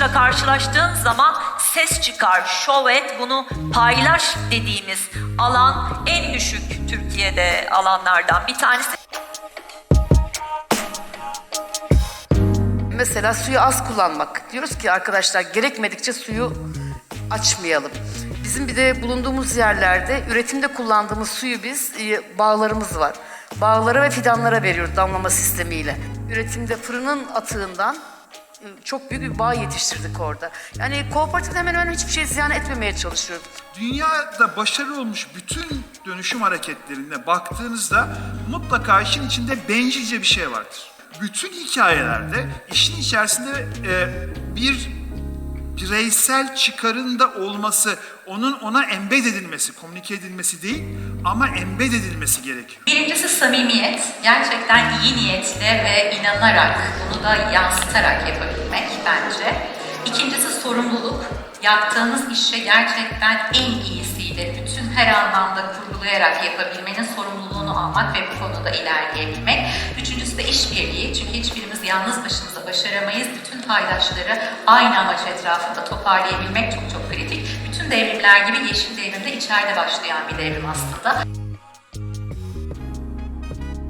amaçla karşılaştığın zaman ses çıkar, show et, bunu paylaş dediğimiz alan en düşük Türkiye'de alanlardan bir tanesi. Mesela suyu az kullanmak. Diyoruz ki arkadaşlar gerekmedikçe suyu açmayalım. Bizim bir de bulunduğumuz yerlerde üretimde kullandığımız suyu biz e, bağlarımız var. Bağlara ve fidanlara veriyoruz damlama sistemiyle. Üretimde fırının atığından çok büyük bir bağ yetiştirdik orada. Yani kooperatifte hemen hemen hiçbir şey ziyan etmemeye çalışıyoruz. Dünyada başarılı olmuş bütün dönüşüm hareketlerine baktığınızda mutlaka işin içinde bencilce bir şey vardır. Bütün hikayelerde işin içerisinde e, bir bireysel çıkarın da olması, onun ona embed edilmesi, komünike edilmesi değil ama embed edilmesi gerekiyor. Birincisi samimiyet. Gerçekten iyi niyetle ve inanarak, bunu da yansıtarak yapabilmek bence. İkincisi sorumluluk. Yaptığınız işe gerçekten en iyisiyle, bütün her anlamda kurgulayarak yapabilmenin sorumluluğunu almak ve bu konuda ilerleyebilmek. Üçüncüsü de işbirliği. Çünkü hiçbirimiz yalnız başımıza başaramayız. Bütün paydaşları aynı amaç etrafında toparlayabilmek çok çok kritik. Bütün devrimler gibi yeşil devrim de içeride başlayan bir devrim aslında.